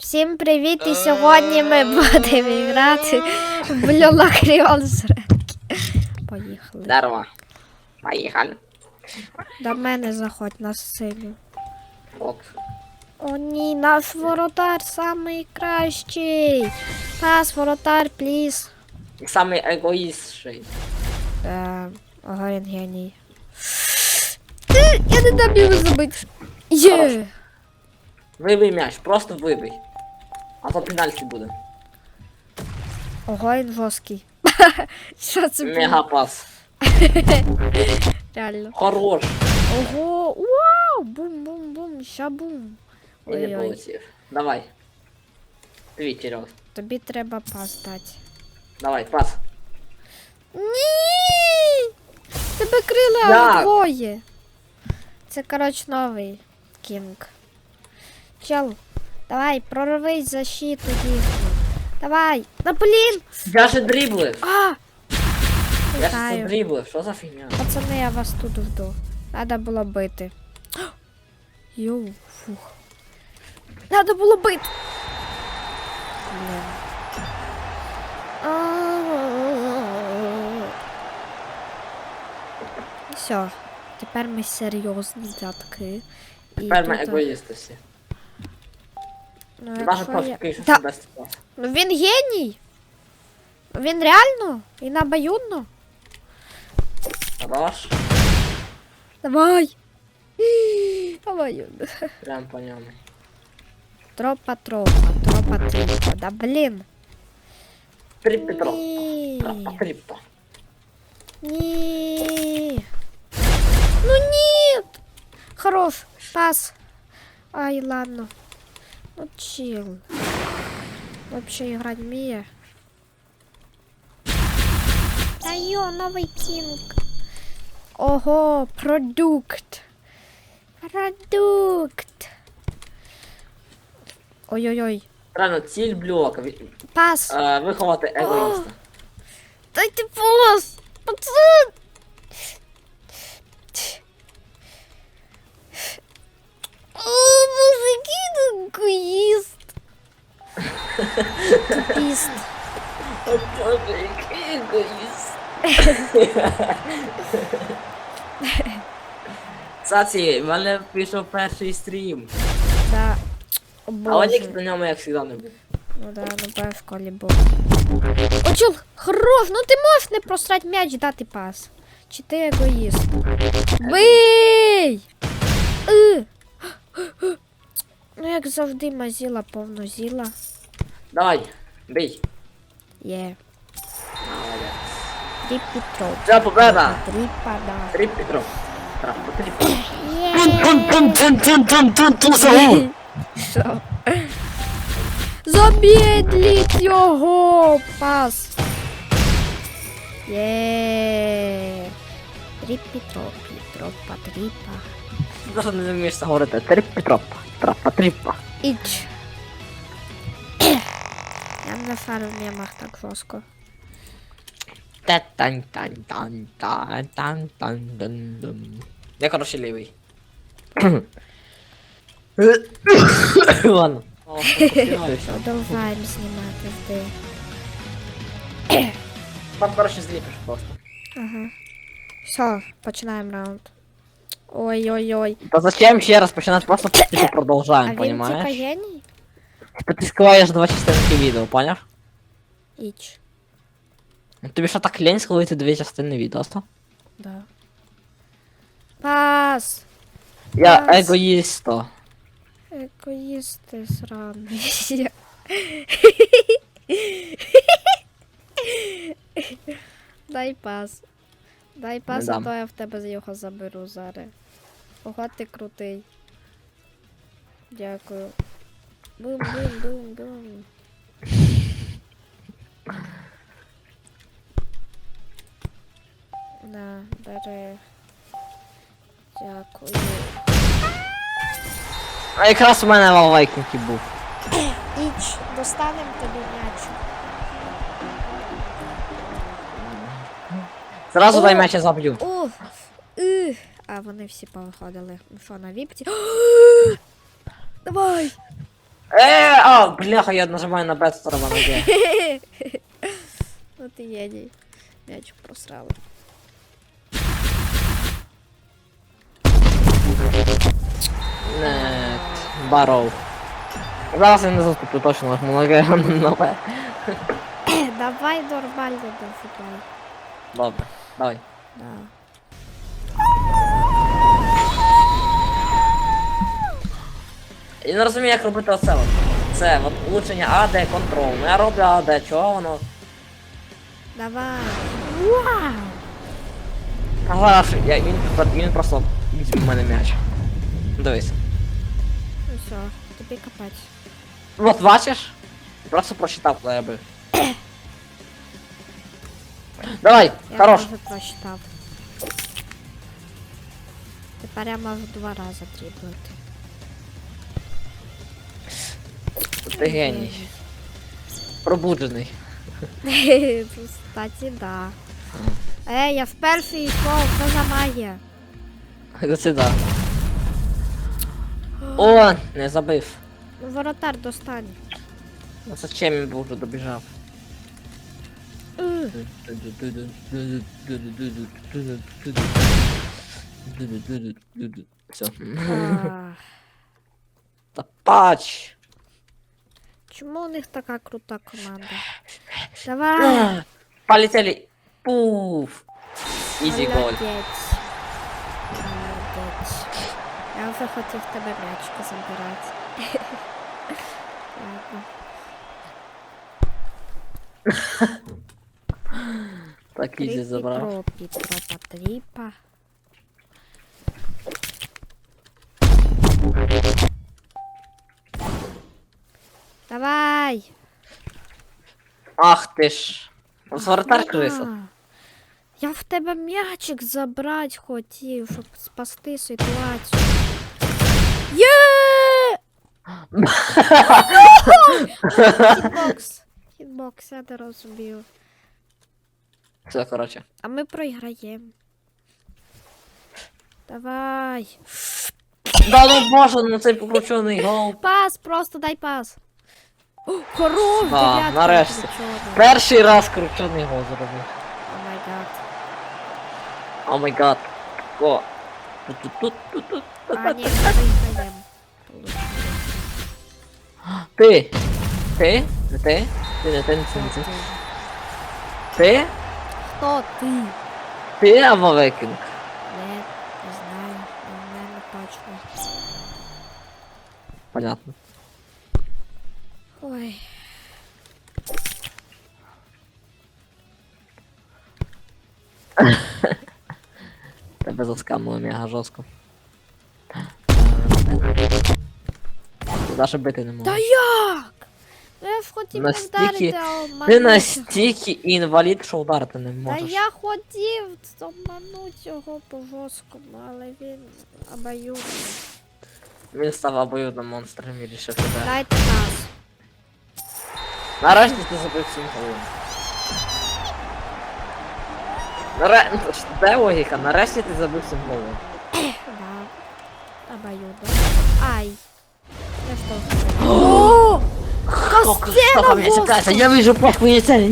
Всім привіт! І сьогодні ми будемо грати в Блюлакріон Шрек. Поїхали. Здорово. Поехали. До мене заходь на сцену. Оп. О ні, наш воротар самий кращий. Пас, воротар, пліз. Самый эгоистший. Е, ага, він геній. Ти, я не дам його забити. Є! Вибий м'яч, просто вибий. А то пенальті буде. Ого, він жорсткий. Що це було? Мегапас. Реально. Хорош. Ого, вау! Бум-бум-бум, ща бум. І не Ой-ой. полетів. Давай. Твій. Тобі треба пас дати. Давай, пас. Ні! Тебе крила Як? двоє. Це, коротше, новий кінг. Чел, давай, прорвись защиту їхню. Давай, на блін! Я же дриблив. А! Я ж це дриблив. Що за фігня? Пацани, я вас тут жду. Надо було бити. Йоу, фух. Надо було бити. Блін. Все, тепер ми серйозні дядки. І Тепер ми тут, егоїсти всі. ну, Навіть якщо просто я- пишеш, Та, що дасть пас. ну він геній. Ну, Він реально і обоюдно. Хорош. Давай. Обоюдно. Прям по ньому. Тропа, тропа, тропа, тропа. Да блин. Три Петро. Ні. Трипто. Ні. Ну нет. Хорош. Пас. Ай, ладно. Ну чил. Вообще играть вміє. Та йо, новий кінг. Ого, продукт. Продукт. Ой-ой-ой. Правильно, ціль блока. ві- Пас. е, Виховати егоїста. Дайте пас! Пацан! О, мужики, эгоист! Тупист. О, Боже, який егоїст. Кстати, в мене пішов перший стрім. Да. О, ніхто боже. на ньому, як завжди, не був. Ну да, ну бо в школі був. О, чел, хорош, ну ти можеш не просрати м'яч, дати пас. Чи ти егоїст? Бий! Е. Ну як завжди мазіла повно зіла. Давай, бий. Є. Три Петров. Це победа. Три пада. Три Петро. Трап, по три Петро. Є. Що? Замедліть його пас. Є. Три Петро, Петро, Патріпа. Просто не вмієш це говорити. Три Петро. Трапа, тріпа. Іч. Я не шарю в мемах так жорстко. Та-тан-тан-тан-тан-тан-тан-тан. Я, короче, лівий. Ладно. О, фокусируйся. Продовжаємо знімати жди. Там, короче, зліпиш просто. Ага. Все, починаємо раунд. Ой-ой-ой. Та зачем ще раз починати? Просто типу А продовжаємо, він типа понимаєш? геній? Типа ти скриваєш два частинки відео, поняв? Іч. Ну, Тобі що так лень сховати дві частини відео, сто? Да. Пас! Я Клас. егоїсто. Егоїсти сраний. Дай пас. Дай пас, а дам. то я в тебе його заберу зараз. Ого, ти крутий. Дякую. Бум-бум-бум-бум. На, бери. Дякую. А якраз у мене лавайкники був. Іч, достанемо тобі м'яч. Зразу дай м'яч я заб'ю. А вони всі повиходили. Що, на віпці? Давай! Е, а, бляха, я нажимаю на бет сторона ноги. Ну ти геній. М'яч просрали. Не, баров. Зараз я не заступлю точно ноги нове. Давай нормально дофікай. Добре, давай. Да. Я не розумію, як робити оце. От. Це от влучення АД контрол. Ну я роблю АД, чого воно? Давай. Вау! Ага, я, він, він просто візьме в мене м'яч. Дивись. Ну все, тобі капець. От бачиш? Просто прочитав, коли я бив. Давай, Я хорош. теж прочитав. Тепер я можу два рази тріблити. Ти геній. Пробуджений. Кстати, да. Ей, я в перший йшов, що за магія? До сюди. О, не забив. Ну, воротар достань. Ну зачем він був вже добіжав? Е, Все. а, Та пач. Чому у них така крута команда? Давай! Полетели. Пуф. Ізі голь. Молодець. Молодець. Я вже хотів тебе м'ячка забирати. Ладно. Так ізі Кріпі забрав. кропі, тропа тріпа. Давай! Ах ти ж. Ось воротар криса. Я в тебе м'ячик забрати хотів, щоб спасти ситуацію. Є! Хітбокс. Хітбокс, я не розумію. Все, короче. А ми програємо. Давай. Да ну боже, ну цей покручений гол. Пас, просто дай пас. О, Хорош, Да, дев'ятка нарешті. кручена. Перший раз кручений гол зробив. О май гад. О май гад. О. Тут-тут-тут-тут. А, ні, ми виграємо. Ти. Ти? Не ти? Ти не ти, не ти, не ти. ти? Ти? Хто ти? Ти або викинг? Не, не знаю. Не, не точно. Понятно. Ой. Тебе заскамили мега жорстко. Ти Даже бити не Та як? Ну, Я хотів Настільки- вдарити, а Ти обманув. настільки інвалід, що вдарити не Та можеш. я хотів обманути його по жорсткому, але він обоюдний. Він став обоюдним монстром і рішив тебе. Дайте нас. Нарешті ти забив всім голом. Наре... ну, Де логіка? Нарешті ти забив всім голом. Да. Обоюдно. Ай. Я что? О! Костяна воска! Я вижу плохо не цель.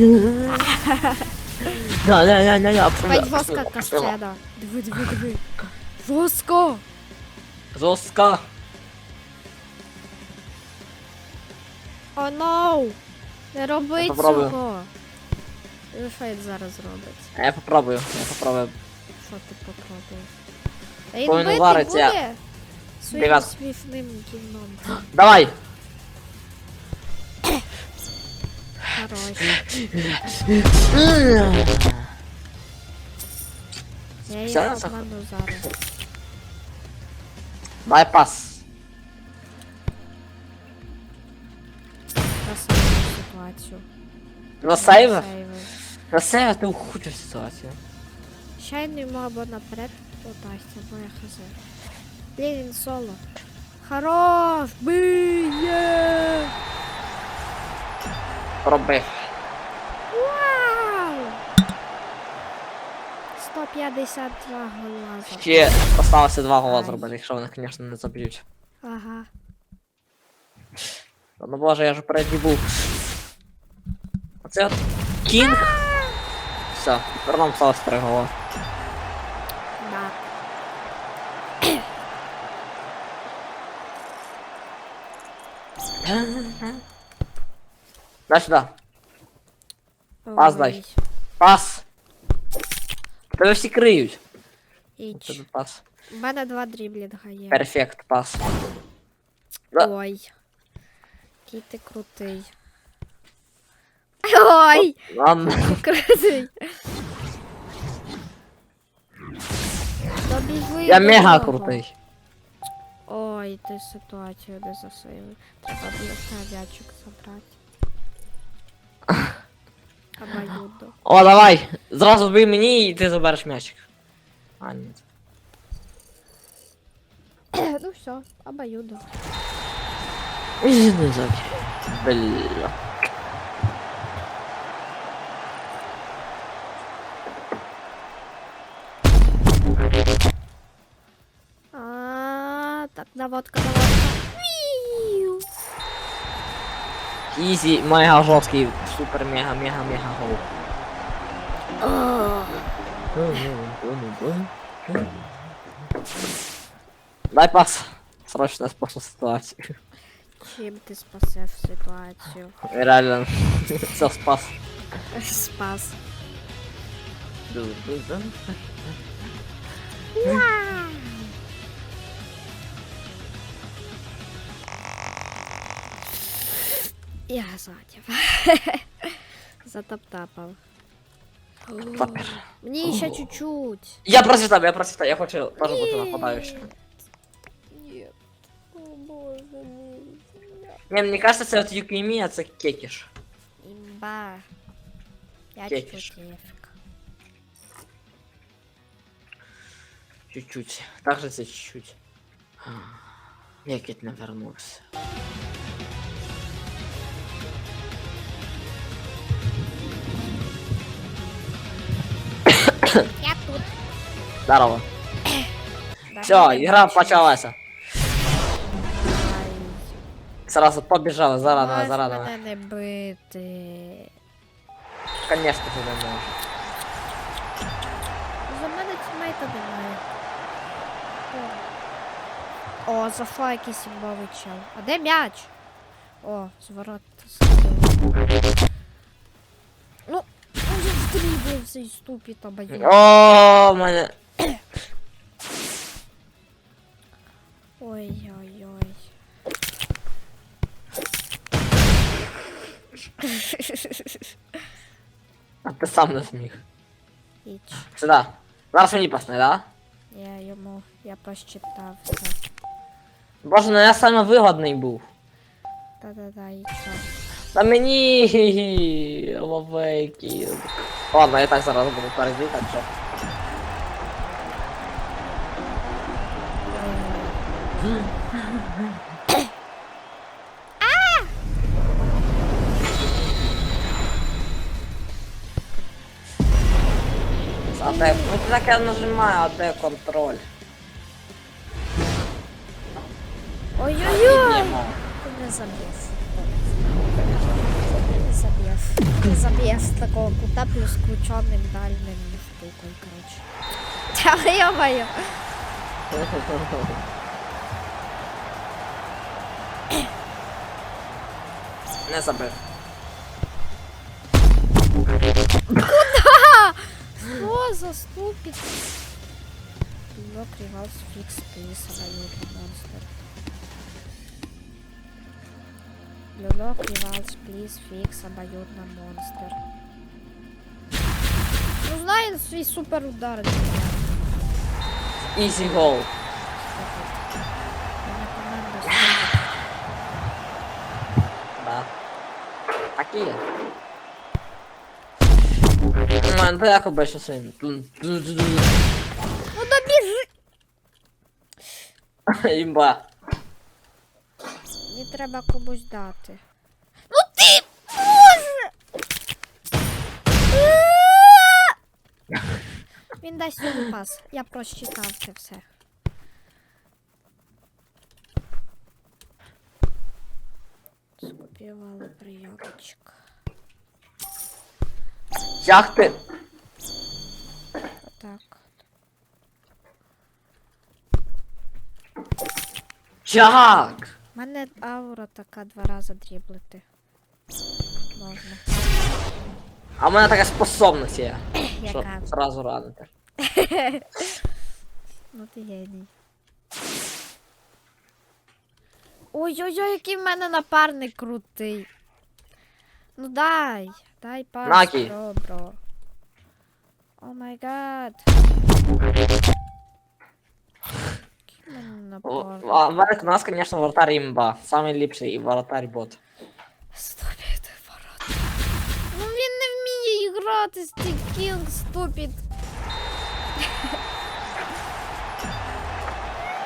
Да, да, да, да, да. Пать воска костяна. Диви, диви, диви. Воска! Жорстко. О, ноу! Не роби Я попробую. цього. Диви, зараз робить. А Я попробую, я попробую. Що ти попробуєш? Та він Повинен бити вариться. буде своїм Дев'ят. смішним гімном. Давай. Хорош. Я Все, її обману зараз. Дай пас. Красиву ситуацію. Засейвив? Засейвив. Засейвив, ти ухудшив ситуацію. Щайно йому або наперед удасться, бо я хз. Блін, він соло. Хорош! Биє! Пробив. Вау! 152 гола. за- Ще осталося два гола зробити, якщо вони, звісно, не заб'ють. Ага. Та Ну боже, я ж впереді був. Оце от кінг. Все, тепер нам сталося три гола. Да. Дай сюди. Пас дай. Ой. Пас. Тебе всі криють. Іч. Тебе пас. У мене два дріблінга є. Перфект, пас. Да. Ой. Який ти крутий. Ой! Ладно. Добігли Я до мега нього. крутий. Ой, ти ситуацію не засилив. Треба було м'ячик забрати. Обоюдо. О, давай. Зразу вбий мені і ти забереш м'ячик. А, ні. ну все. Не забір. Бля. Наводка, наводка. Ізі, мега жорсткий, супер мега, мега, мега гол. Дай пас. Срочно спасу ситуацію. Чим ти спасев ситуацію? Реально. Все спас. Спас. Я задів. Затаптапав. Тапер. Мені ще чуть-чуть. Я просвітав, я просвітав, я хочу теж бути нападаючим. Ні. О боже мій. Не, мені кажется, це от Юкімі, а це кекіш. Імба. Я Кекіш. чуть-чуть ефік. Чуть-чуть. Так же це чуть-чуть. Якет не вернувся. Я тут. Здорово. Все, ігра почалася. Сразу зарадили. не бити. Конечно, ти не можеш. За мене тімейта немає. О, О зайшла якийсь імбовий чел. А де м'яч? О, зворот. Я здрібив цей ступі та баю. О, мене. Ой-ой-ой. А ти сам не зміг. Іч. Сюди. Зараз мені пасне, да? Я йому, я посчитав це. Боже, ну я саме вигодний був. Та-да-да, і чо. Та мені ловейки. Ладно, я так зараз буду перезлітати, що. А де, ну ти таке нажимаю, а де контроль? Ой-ой-ой! Нема. Ти не заб'єш. Ти не заб'єш. Ти заб'єш такого кута плюс крученим дальним штукою, коротше. Та йо-моє. Не забив. Що за ступід? Лок ревалс фікс пліс абонентний монстр. Люлок ревалс пліс фікс обоюдно монстр. Ну знає свій супер удар. Ізі гол. Да. Такі. У мене далеко більше син. Ну добіжи! Імба. Треба комусь дати. Ну ти боже! Він дасть йому пас. Я прочитав це все. Скопіювали прияточок. Як ти? Отак. Як? У мене аура така два рази дріблити. Можна. А в мене така способність є. Що Яка? зразу ранити. Ну ти геній. Ой-ой-ой, який в мене напарник крутий. Ну дай, дай пас, Накі. бро, бро. О май гад. Який О, напарник. А в у нас, звісно, воротар імба. Самий ліпший і воротар бот. Ступід ворот. Ну він не вміє грати з цей кінг, ступід.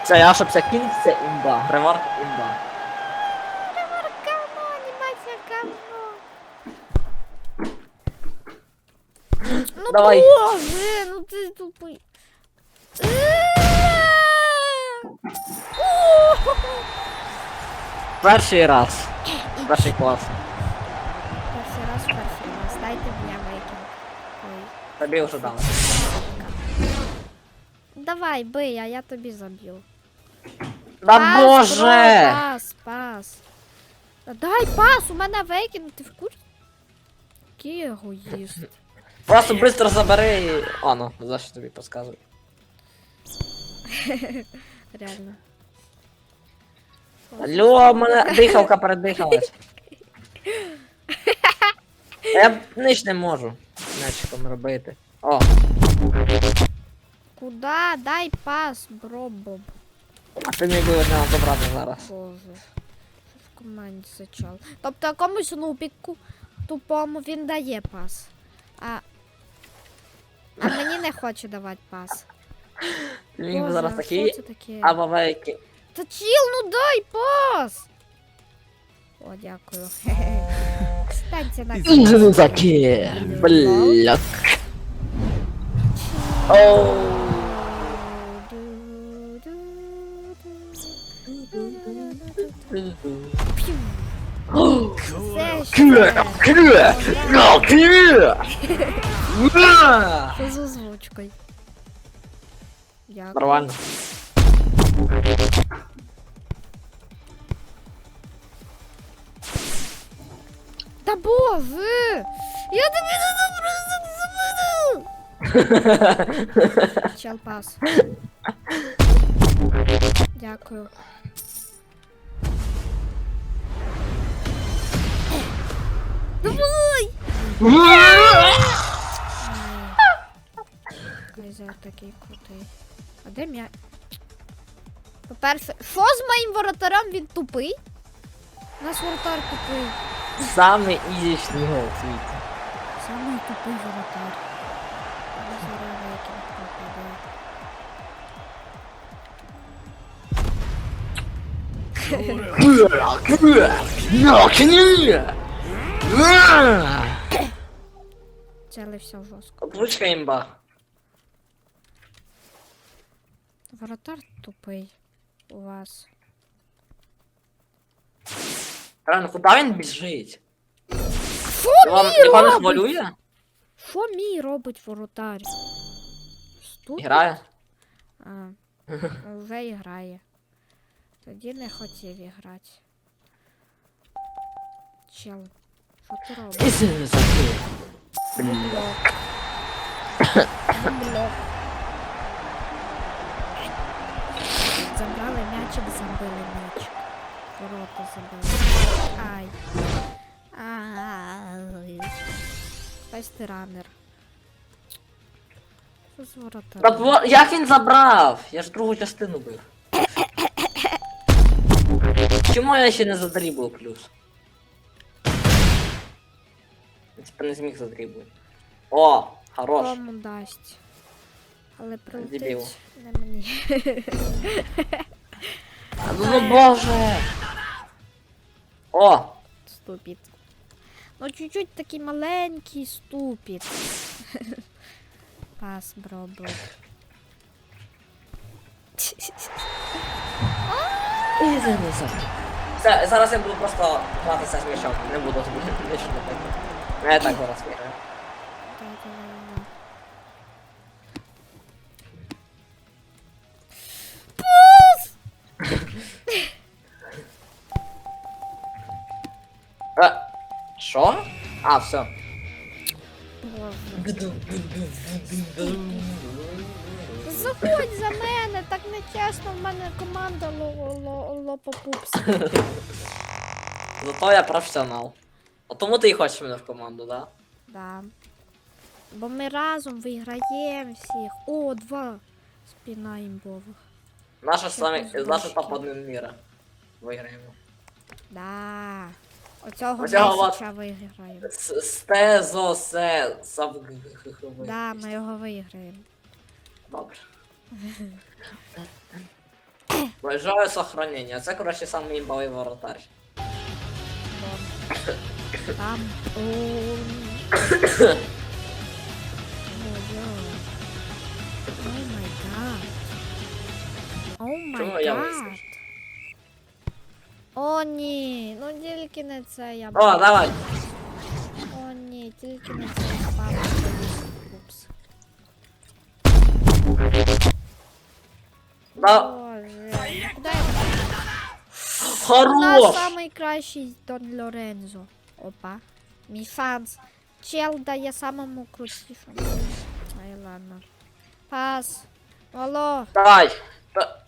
Це я, щоб це кінг, це імба. Реворд імба. Говно, анімація говно. Ну Давай. боже, ну ти тупий. Перший раз. Перший клас. Перший раз, перший раз. Дайте мені вейкінг. Ой. Тобі вже дали. Давай, бий, а я тобі заб'ю. Да Пас, боже! бро, Пас, пас. Та Дай пас, у мене вейкінг, ти в курсі? Який егоїст. Просто швидко забери і. О, ну, за що тобі підказую. Реально. Алло, в мене дихалка передихалась. Я ніч не можу м'ячиком робити. О, Куда? Дай пас, бро, Боб. а ти міг би одного забрати зараз. Боже. Що в команді зачал. Тобто комусь нубіку тупому він дає пас. А, а мені не хоче давати пас. Би Боже, зараз а такий, Що це таке? або вейки. Та чіл, ну дай пас! О, дякую. Станьте на такі. Бляк. Оу. Це Кре, що? кре, на, кре. Ура! Що з озвучкою? Дякую. Нормально. Та боже! Я тобі не забуду! Чел пас. Дякую. Давай! Кайзер такий крутий. А де м'я? По-перше, що з моїм воротарем він тупий? У нас воротар тупий. Самий ізічний гол в світі. Самый тупой воротарь. Я зараз пропаде. Кре. Ура! Целився жорстко. Озвучка імба. Воротар тупий у вас. Реально, куди він біжить? Що Вам мій його не робить? хвилює? Що мій робить воротар? Ступить? Грає? А, ну, вже і грає. Тоді не хотів іграти. Чел, що ти робиш? Блок. Блок. Забрали м'ячик, забили м'ячик. Ворота забили. Ай. Ай. Пести ранер. Що з ворота? Та бо- як він забрав? Я ж другу частину бив. Чому я ще не задрібив плюс? Я типа не зміг задрібити. О, хорош. Кому дасть. Але Дебіл. прилетить не мені. Ну, ну боже. О, Ступід. Ну, чуть-чуть такий маленький ступід. Пас, бро, бро. Зараз я буду просто гратися з м'ячом, не буду тобі більше не пити. Я так зараз виграю. Е, Що? А, все. Заходь за мене, так нечесно, в мене команда лопопупс. Зато я професіонал. От тому ти і хочеш мене в команду, да? Да. Бо ми разом виграємо всіх. О, два спіна імбових. Наша самі, наша важкі. топ-1 міра. Виграємо. Да. Оцього Оцього месяча виграємо. С- Стезо, се, сав... Да, ми його виграємо. Добре. Бажаю сохранення. Це, коротше, самий імбовий воротар. Там. О, Ой-ой. О май гад. О Чому май я гад. вискочу? О ні, ну тільки не це я О, давай. О ні, тільки не це впав. Упс. Да. Боже, куди я У Хорош! самий кращий Дон Лорензо. Опа. Мій шанс. Чел дає самому крутішому. Ай, ладно. Пас. Алло. Давай. Та-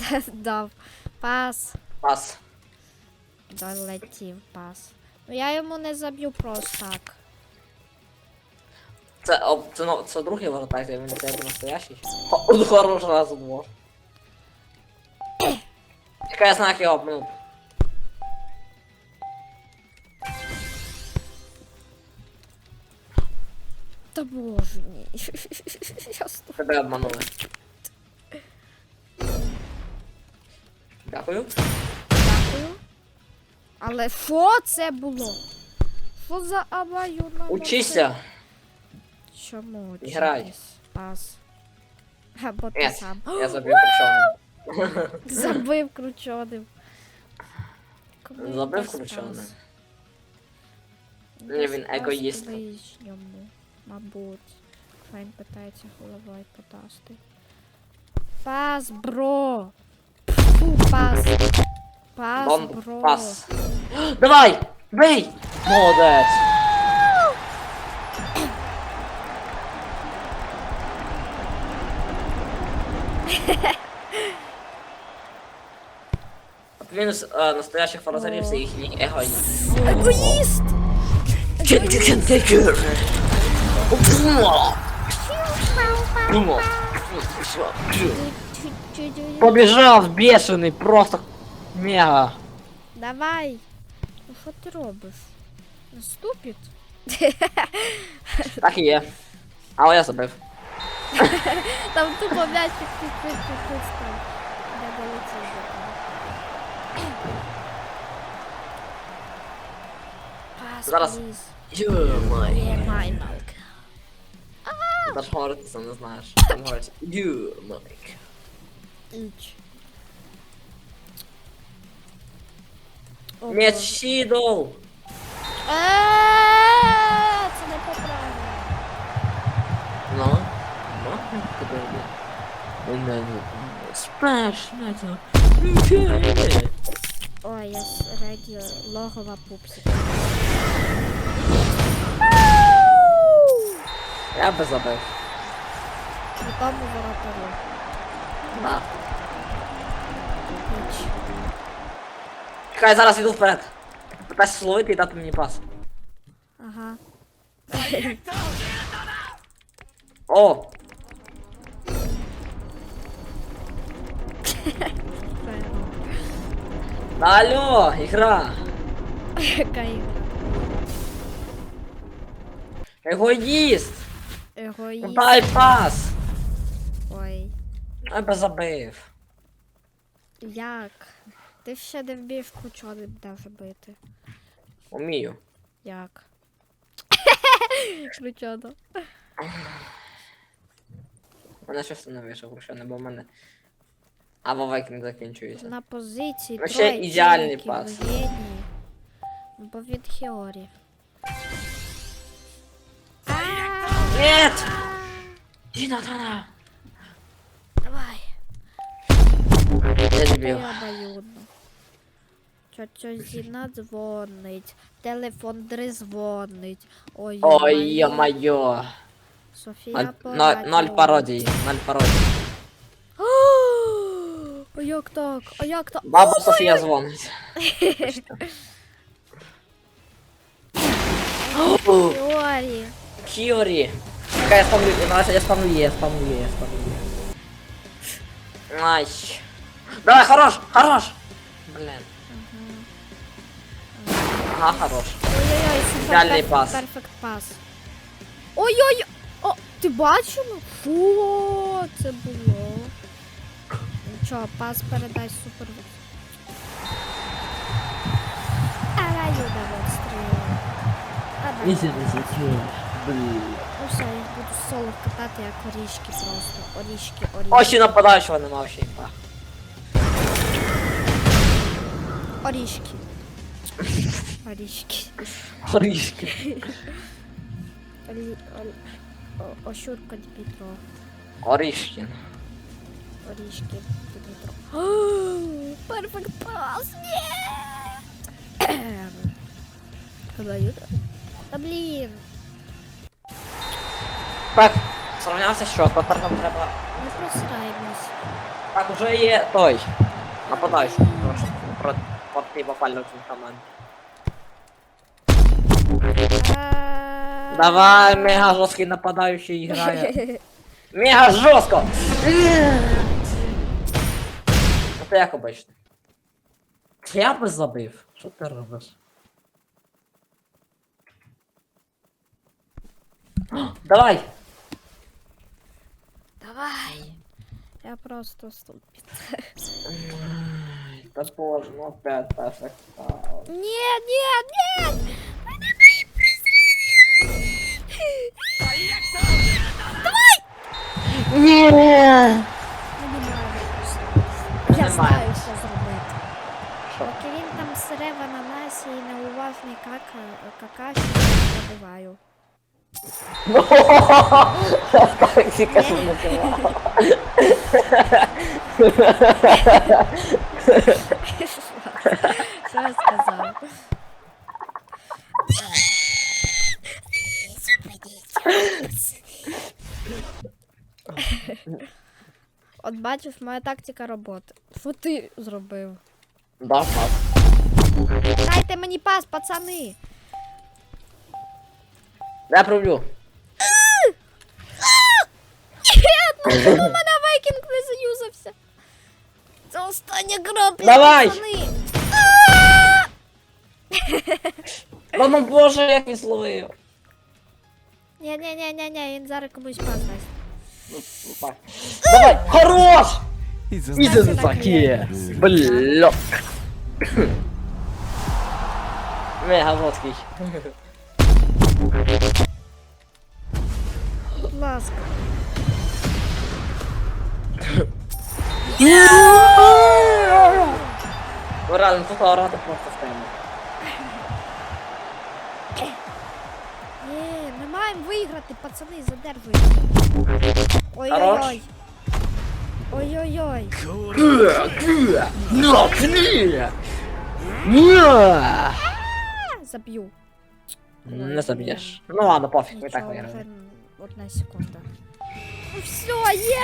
Дав. Пас. Пас. Долетів пас. Ну я йому не заб'ю просто так. Це, о, це, ну, це другий воротар, він це настоящий. О, он хорош раз двох. Чекай, я знаю, як його обминув. Та боже ні. Я сто- Тебе обманули. Дякую. Але що це було? Що за абаюдна? Учися. Чому? Грай. Пас. Або ти Ні, сам. я забив крученим. Забив крученим. Кому Забив пас? Ні, він егоїст. ближньому, мабуть. Файн питається головою потасти. Пас, бро! Фу, пас! Пас, Бомб, бро! пас. Давай! Бей! Молодець! Мінус е, настоящих форзарів це їхній егоїзм. Егоїст! Побіжав бешений, просто мега. Давай! Ну що ти робиш? Наступить? Так і є. Але я забив. Там тупо м'ячик під під під під став. Не долетів до того. Пас, Зараз. пліз. Ю-май. Є майналка. Ти ж говорити це не знаєш. Там говорить ю-май. Іч. О, Меч Боже. Шідоу! Е, Це не поправильно. Ну? Ну, куди йде? Не, не, Спеш, Метро. Ой, я з регі логова пупсика. Я би забив. У тому воротарю. Да. Іч. Чекай, зараз іду вперед. Питайся словити і дати мені пас. Ага. О! Правильно. Да алло, ігра! Яка ігра? Егоїст! Егоїст. Дай пас! Ой. Я би забив. Як? Ти ще не вмієш кручони даже бити. Умію. Як? Кручоно. Мене щось не вийшов, що не бо в мене. Або вайкінг закінчується. На позиції Ну, ще ідеальний пас. Бо від Хіорі. Нет! Діна, Дана! Давай. Я дебіл. Я обоюдно. Тьотя Зіна дзвонить. Телефон дрезвонить. Ой, Ой, йо-моє. ё-моё. Софія Ноль, по ноль, радіо. ноль пародій, ноль пародій. А як так? А як так? Баба Софія дзвонить. Хіорі. Кіорі. Чекай, я спамлю, я, я спамлю є, я спамлю є, я спамлю є. Ай. Давай, хорош, хорош! Блин. Ага, хорош. Ой-ой-ой, супер Ідеальний перфект, пас. перфект пас. Ой-ой! О, ти бачив? Фу, це було. Нічого, пас передай супер. Ай, удар стріла. Ізи, ізи, Блін. Ну все, я буду соло катати як орішки просто. Орішки, орішки. Ось і нападаючого нема вообще імпа. Орішки. Орішки. Орішки. Орі... Орі... О- Ощурка Дмитро. Орішкін. Орішки Дмитро. Перфект пас! Ні! Та блін. Так, сравнявся що, тепер нам треба... Не просираємось. Так, уже є той. Нападаючий. Проти проти попально в команді. Давай, мега жорсткий нападаючий грає. Мега жорстко! Ти як обично. Я би забив. Що ти робиш? Давай! Давай. Я просто ступит. Та боже, ну опять перфект. Нет, нет, нет! Ні! Я Немає. знаю, що зробити. Що? Поки він там сире в ананасі і неуважний кака, какаші, я забиваю. Так, тільки що я сказав? От бачиш, моя тактика роботи. Що ти зробив? Да, пас. Дайте мені пас, пацани! Я проб'ю. Ні, ну чому мене вайкінг не заюзався? Це остання крапля, Давай! пацани! Ну, ну боже, як він зловив. Ні, ні, ні, ні, ні, він зараз комусь пас дасть. Ну, ну, так. Давай, хорош! He's a Іди Стався на такі. Блок. Мега жорсткий. Будь ласка. Ну реально, тут орати просто стоїмо. Ні, ми маємо виграти, пацани, задержуйте. Ой-ой-ой. Ой-ой-ой. Ну, А, Заб'ю. Не заб'єш. Ну ладно, пофіг, ми і так Нічого, виграли. вже одна секунда. Ну все, є!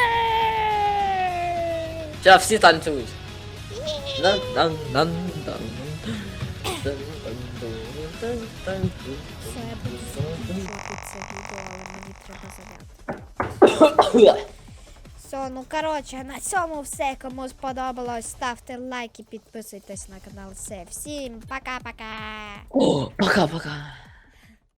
Сейчас всі танцюють. Все, я буду. Все, ну коротше, на цьому все. Кому сподобалось, ставте лайки, підписуйтесь на канал. Все, всім пока-пока. О, Пока-пока.